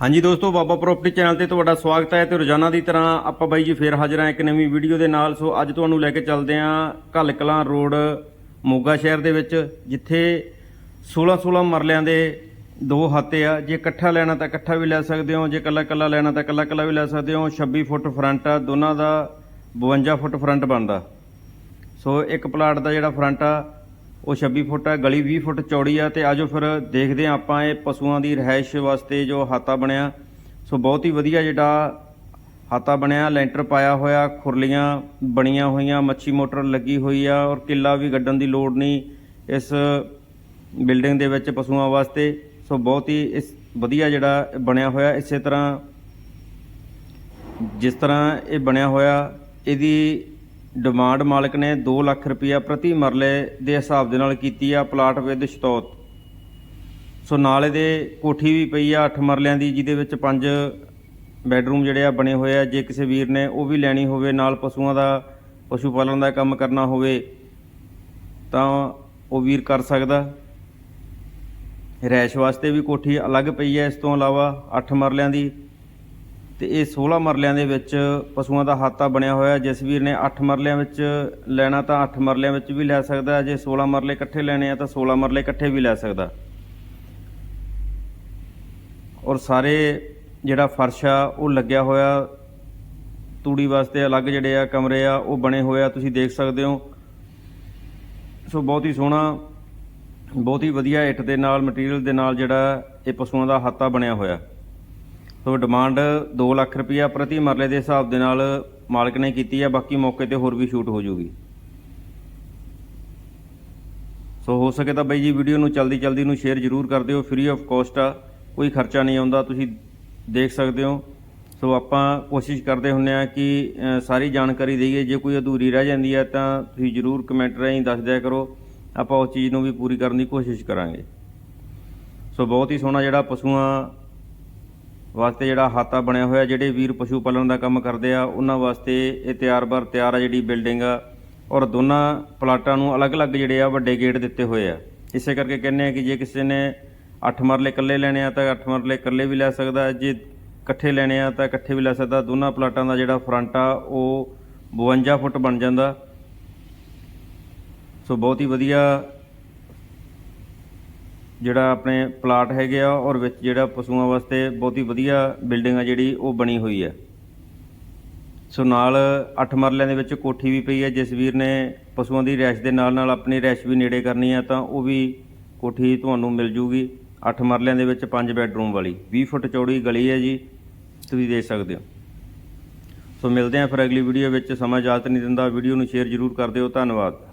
ਹਾਂਜੀ ਦੋਸਤੋ, ਬਾਬਾ property channel ਤੇ ਤੁਹਾਡਾ ਸਵਾਗਤ ਹੈ ਤੇ ਰੋਜ਼ਾਨਾ ਦੀ ਤਰ੍ਹਾਂ ਆਪਾਂ ਬਾਈ ਜੀ ਫੇਰ ਹਾਜ਼ਰ ਹਾਂ ਇੱਕ ਨਵੀਂ ਵੀਡੀਓ ਦੇ ਨਾਲ। ਸੋ ਅੱਜ ਤੁਹਾਨੂੰ ਲੈ ਕੇ ਚੱਲਦੇ ਹਾਂ ਘੱਲ ਕਲਾਂ ਰੋਡ, ਮੋਗਾ ਸ਼ਹਿਰ ਦੇ ਵਿੱਚ, ਜਿੱਥੇ 16 16 ਮਰਲਿਆਂ ਦੇ ਦੋ ਹਾਤੇ ਆ। ਜੇ ਇਕੱਠਾ ਲੈਣਾ ਤਾਂ ਇਕੱਠਾ ਵੀ ਲੈ ਸਕਦੇ ਹੋ, ਜੇ ਇਕੱਲਾ ਇਕੱਲਾ ਲੈਣਾ ਤਾਂ ਇਕੱਲਾ ਇਕੱਲਾ ਵੀ ਲੈ ਸਕਦੇ ਹੋ। 26 ਫੁੱਟ ਫਰੰਟ ਆ, ਦੋਨਾਂ ਦਾ 52 ਫੁੱਟ ਫਰੰਟ ਬਣਦਾ। ਸੋ ਇੱਕ ਪਲਾਟ ਦਾ ਜਿਹੜਾ ਫਰੰਟ ਆ ਉਹ 26 ਫੁੱਟ ਹੈ, ਗਲੀ 20 ਫੁੱਟ ਚੌੜੀ ਆ ਤੇ ਆਜੋ ਫਿਰ ਦੇਖਦੇ ਆ ਆਪਾਂ ਇਹ ਪਸ਼ੂਆਂ ਦੀ ਰਹਿائش ਵਾਸਤੇ ਜੋ ਹਾਤਾ ਬਣਿਆ। ਸੋ ਬਹੁਤ ਹੀ ਵਧੀਆ ਜਿਹੜਾ ਹਾਤਾ ਬਣਿਆ, ਲੈਂਟਰ ਪਾਇਆ ਹੋਇਆ, ਖੁਰਲੀਆਂ ਬਣੀਆਂ ਹੋਈਆਂ, ਮੱਛੀ ਮੋਟਰ ਲੱਗੀ ਹੋਈ ਆ ਔਰ ਕਿੱਲਾ ਵੀ ਗੱਡਣ ਦੀ ਲੋੜ ਨਹੀਂ ਇਸ ਬਿਲਡਿੰਗ ਦੇ ਵਿੱਚ ਪਸ਼ੂਆਂ ਵਾਸਤੇ। ਸੋ ਬਹੁਤ ਹੀ ਇਸ ਵਧੀਆ ਜਿਹੜਾ ਬਣਿਆ ਹੋਇਆ, ਇਸੇ ਤਰ੍ਹਾਂ ਜਿਸ ਤਰ੍ਹਾਂ ਇਹ ਬਣਿਆ ਹੋਇਆ, ਇਹਦੀ ਡਿਮਾਂਡ ਮਾਲਕ ਨੇ 2 ਲੱਖ ਰੁਪਇਆ ਪ੍ਰਤੀ ਮਰਲੇ ਦੇ ਹਿਸਾਬ ਦੇ ਨਾਲ ਕੀਤੀ ਆ ਪਲਾਟ ਵਿਦ ਸ਼ਤੌਤ। ਸੋ ਨਾਲ ਇਹਦੇ ਕੋਠੀ ਵੀ ਪਈ ਆ 8 ਮਰਲਿਆਂ ਦੀ, ਜਿਹਦੇ ਵਿੱਚ 5 ਬੈੱਡਰੂਮ ਜਿਹੜੇ ਆ ਬਣੇ ਹੋਏ ਆ। ਜੇ ਕਿਸੇ ਵੀਰ ਨੇ ਉਹ ਵੀ ਲੈਣੀ ਹੋਵੇ, ਨਾਲ ਪਸ਼ੂਆਂ ਦਾ ਪਸ਼ੂ ਪਾਲਣ ਦਾ ਕੰਮ ਕਰਨਾ ਹੋਵੇ, ਤਾਂ ਉਹ ਵੀਰ ਕਰ ਸਕਦਾ। ਰੈਸ਼ ਵਾਸਤੇ ਵੀ ਕੋਠੀ ਅਲੱਗ ਪਈ ਹੈ ਇਸ ਤੋਂ ਇਲਾਵਾ 8 ਮਰਲਿਆਂ ਦੀ ਤੇ ਇਹ 16 ਮਰਲਿਆਂ ਦੇ ਵਿੱਚ ਪਸ਼ੂਆਂ ਦਾ ਹਾਤਾ ਬਣਿਆ ਹੋਇਆ। ਜਿਸ ਵੀਰ ਨੇ 8 ਮਰਲਿਆਂ ਵਿੱਚ ਲੈਣਾ ਤਾਂ 8 ਮਰਲਿਆਂ ਵਿੱਚ ਵੀ ਲੈ ਸਕਦਾ ਜੇ 16 ਮਰਲੇ ਇਕੱਠੇ ਲੈਣੇ ਆ ਤਾਂ 16 ਮਰਲੇ ਇਕੱਠੇ ਵੀ ਲੈ ਸਕਦਾ। ਔਰ ਸਾਰੇ ਜਿਹੜਾ ਫਰਸ਼ ਆ, ਉਹ ਲੱਗਿਆ ਹੋਇਆ। ਤੂੜੀ ਵਾਸਤੇ ਅਲੱਗ ਜਿਹੜੇ ਆ ਕਮਰੇ ਆ, ਉਹ ਬਣੇ ਹੋਏ ਆ। ਤੁਸੀਂ ਦੇਖ ਸਕਦੇ ਹੋ। ਸੋ ਬਹੁਤ ਹੀ ਸੋਹਣਾ, ਬਹੁਤ ਹੀ ਵਧੀਆ ਇੱਟ ਦੇ ਨਾਲ, ਮਟੀਰੀਅਲ ਦੇ ਨਾਲ ਜਿਹੜਾ ਇਹ ਪਸ਼ੂਆਂ ਦਾ ਹਾਤਾ ਬਣਿਆ ਹੋਇਆ। ਸੋ ਡਿਮਾਂਡ 2 ਲੱਖ ਰੁਪਇਆ ਪ੍ਰਤੀ ਮਰਲੇ ਦੇ ਹਿਸਾਬ ਦੇ ਨਾਲ ਮਾਲਕ ਨੇ ਕੀਤੀ ਹੈ ਬਾਕੀ ਮੌਕੇ ਤੇ ਹੋਰ ਵੀ ਸ਼ੂਟ ਹੋ ਜਾਊਗੀ। ਸੋ ਹੋ ਸਕੇ ਤਾਂ ਬਾਈ ਜੀ ਵੀਡੀਓ ਨੂੰ ਜਲਦੀ ਜਲਦੀ ਨੂੰ ਸ਼ੇਅਰ ਜ਼ਰੂਰ ਕਰ ਦਿਓ ਫ੍ਰੀ ਆਫ ਕਾਸਟ ਆ, ਕੋਈ ਖਰਚਾ ਨਹੀਂ ਆਉਂਦਾ, ਤੁਸੀਂ ਦੇਖ ਸਕਦੇ ਹੋ। ਸੋ ਆਪਾਂ ਕੋਸ਼ਿਸ਼ ਕਰਦੇ ਹੁੰਨੇ ਆ ਕਿ ਸਾਰੀ ਜਾਣਕਾਰੀ ਦਈਏ, ਜੇ ਕੋਈ ਅਧੂਰੀ ਰਹਿ ਜਾਂਦੀ ਹੈ ਤਾਂ ਤੁਸੀਂ ਜ਼ਰੂਰ ਕਮੈਂਟ ਰਾਹੀਂ ਦੱਸ ਦਿਆ ਕਰੋ, ਆਪਾਂ ਉਸ ਚੀਜ਼ ਨੂੰ ਵੀ ਪੂਰੀ ਕਰਨ ਦੀ ਕੋਸ਼ਿਸ਼ ਕਰਾਂਗੇ। ਸੋ ਬਹੁਤ ਹੀ ਸੋਹਣਾ ਜਿਹੜਾ ਪਸ਼ੂਆਂ ਵਾਸਤੇ ਜਿਹੜਾ ਹਾਤਾ ਬਣਿਆ ਹੋਇਆ, ਜਿਹੜੇ ਵੀਰ ਪਸ਼ੂ ਪਾਲਣ ਦਾ ਕੰਮ ਕਰਦੇ ਆ, ਉਹਨਾਂ ਵਾਸਤੇ ਇਹ ਤਿਆਰ-ਬਰ ਤਿਆਰ ਆ ਜਿਹੜੀ ਬਿਲਡਿੰਗ ਆ। ਔਰ ਦੋਨਾਂ ਪਲਾਟਾਂ ਨੂੰ ਅਲੱਗ-ਅਲੱਗ ਜਿਹੜੇ ਆ, ਵੱਡੇ ਗੇਟ ਦਿੱਤੇ ਹੋਏ ਆ। ਇਸੇ ਕਰਕੇ ਕਹਿੰਦੇ ਆ ਕਿ ਜੇ ਕਿਸੇ ਨੇ 8 ਮਰਲੇ ਇਕੱਲੇ ਲੈਣੇ ਆ, ਤਾਂ 8 ਮਰਲੇ ਇਕੱਲੇ ਵੀ ਲੈ ਸਕਦਾ। ਜੇ ਇਕੱਠੇ ਲੈਣੇ ਆ, ਤਾਂ ਇਕੱਠੇ ਵੀ ਲੈ ਸਕਦਾ। ਦੋਨਾਂ ਪਲਾਟਾਂ ਦਾ ਜਿਹੜਾ ਫਰੰਟ ਆ, ਉਹ 52 ਫੁੱਟ ਬਣ ਜਾਂਦਾ। ਸੋ ਬਹੁਤ ਹੀ ਵਧੀਆ ਜਿਹੜਾ ਆਪਣੇ ਪਲਾਟ ਹੈਗੇ ਆ ਔਰ ਵਿੱਚ ਜਿਹੜਾ ਪਸ਼ੂਆਂ ਵਾਸਤੇ ਬਹੁਤ ਹੀ ਵਧੀਆ ਬਿਲਡਿੰਗ ਆ ਜਿਹੜੀ ਉਹ ਬਣੀ ਹੋਈ ਹੈ। ਸੋ ਨਾਲ 8 ਮਰਲਿਆਂ ਦੇ ਵਿੱਚ ਕੋਠੀ ਵੀ ਪਈ ਹੈ। ਜਿਸ ਵੀਰ ਨੇ ਪਸ਼ੂਆਂ ਦੀ ਰੈਸ਼ ਦੇ ਨਾਲ ਨਾਲ ਆਪਣੀ ਰੈਸ਼ ਵੀ ਨੇੜੇ ਕਰਨੀ ਆ ਤਾਂ ਉਹ ਵੀ ਕੋਠੀ ਤੁਹਾਨੂੰ ਮਿਲ ਜੂਗੀ। 8 ਮਰਲਿਆਂ ਦੇ ਵਿੱਚ 5 ਬੈੱਡਰੂਮ ਵਾਲੀ। 20 ਫੁੱਟ ਚੌੜੀ ਗਲੀ ਹੈ ਜੀ। ਤੁਸੀਂ ਦੇਖ ਸਕਦੇ ਹੋ। ਸੋ ਮਿਲਦੇ ਹਾਂ ਫਿਰ ਅਗਲੀ ਵੀਡੀਓ ਵਿੱਚ। ਸਮਾਂ ਇਜਾਜ਼ਤ ਨਹੀਂ ਦਿੰਦਾ। ਵੀਡੀਓ ਨੂੰ ਸ਼ੇਅਰ ਜ਼ਰੂਰ ਕਰ ਦਿਓ। ਧੰਨਵਾਦ।